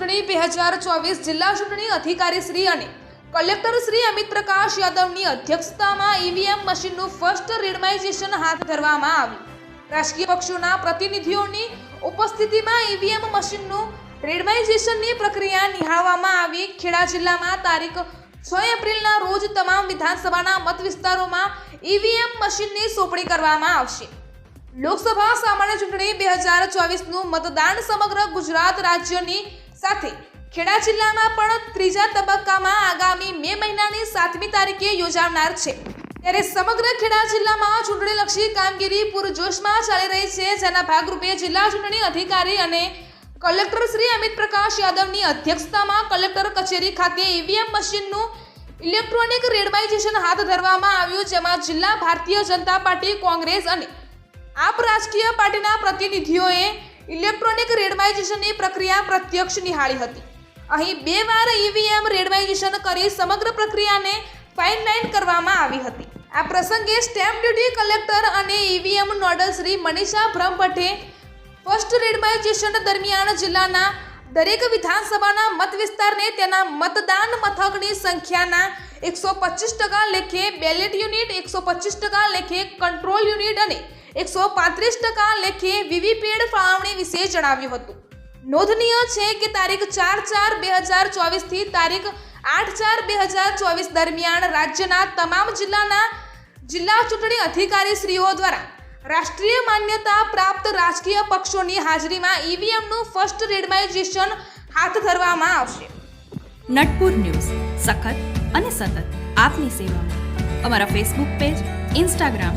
હજાર ચોવીસ જિલ્લા ચૂંટણી અધિકારી શ્રી અને કલેક્ટર શ્રી અમિત પ્રકાશ યાદવની અધ્યક્ષતામાં ઈવીએમ મશીનનું ફર્સ્ટ રેડમાઇઝેશન હાથ ધરવામાં આવ્યું. રાજકીય પક્ષોના પ્રતિનિધિઓની ઉપસ્થિતિમાં ઈવીએમ મશીનનું રેડમાઇઝેશનની પ્રક્રિયા નિહાળવામાં આવી. ખેડા જિલ્લામાં તારીખ છ એપ્રિલના રોજ તમામ વિધાનસભાના મત વિસ્તારોમાં ઈવીએમ મશીનની સોંપણી કરવામાં આવશે. લોકસભા સામાન્ય ચૂંટણી બે હજાર ચોવીસનું મતદાન સમગ્ર ગુજરાત રાજ્યની સાથે ખેડા જિલ્લામાં પણ ત્રીજા તબક્કામાં આગામી મે મહિનાની સાતમી તારીખે યોજાનાર છે. ત્યારે સમગ્ર ખેડા જિલ્લામાં ચૂંટણીલક્ષી કામગીરી પૂરજોશમાં ચાલી રહી છે, જેના ભાગરૂપે જિલ્લા ચૂંટણી અધિકારી અને કલેક્ટર શ્રી અમિત પ્રકાશ યાદવની અધ્યક્ષતામાં કલેક્ટર કચેરી ખાતે ઈવીએમ મશીનનું ઇલેક્ટ્રોનિક રેડમાઇઝેશન હાથ ધરવામાં આવ્યું, જેમાં જિલ્લા ભારતીય જનતા પાર્ટી, કોંગ્રેસ અને આપ રાજકીય પાર્ટીના પ્રતિનિધિઓએ ઇલેક્ટ્રોનિક રેડમાઇઝેશનની પ્રક્રિયા પ્રત્યક્ષ નિહાળી હતી. અહીં બે વાર ઈવીએમ રેડમાઇઝેશન કરી સમગ્ર પ્રક્રિયાને ફાઇનલાઇન કરવામાં આવી હતી. આ પ્રસંગે સ્ટેમ્પ ડ્યુટી કલેક્ટર અને ઈવીએમ નોડલ શ્રી મનીષા બ્રહ્મભટ્ટે ફર્સ્ટ રેડમાઇઝેશન દરમિયાન જિલ્લાના દરેક વિધાનસભાના મત વિસ્તારને તેના મતદાન મથકની સંખ્યાના એકસો પચીસ ટકા લેખે બેલેટ યુનિટ, એકસો પચીસ ટકા લેખે કંટ્રોલ યુનિટ અને એકસો પાંત્રીસ ટકા લેખે વીવીપેડ ફાળવણી વિશે જણાવ્યું હતું. નોંધનીય છે કે તારીખ ચાર ચાર બે હજાર ચોવીસથી તારીખ આઠ ચાર બે હજાર ચોવીસ દરમિયાન રાજ્યના તમામ જિલ્લાના જિલ્લા ચૂંટણી અધિકારીશ્રીઓ દ્વારા રાષ્ટ્રીય માન્યતા પ્રાપ્ત રાજકીય પક્ષોની હાજરીમાં ઈવીએમનું ફર્સ્ટ રેડમાઇઝેશન હાથ ધરવામાં આવશે. નટપુર ન્યૂઝ, સખત અને સતત આપની સેવામાં અમારા ફેસબુક પેજ, ઇન્સ્ટાગ્રામ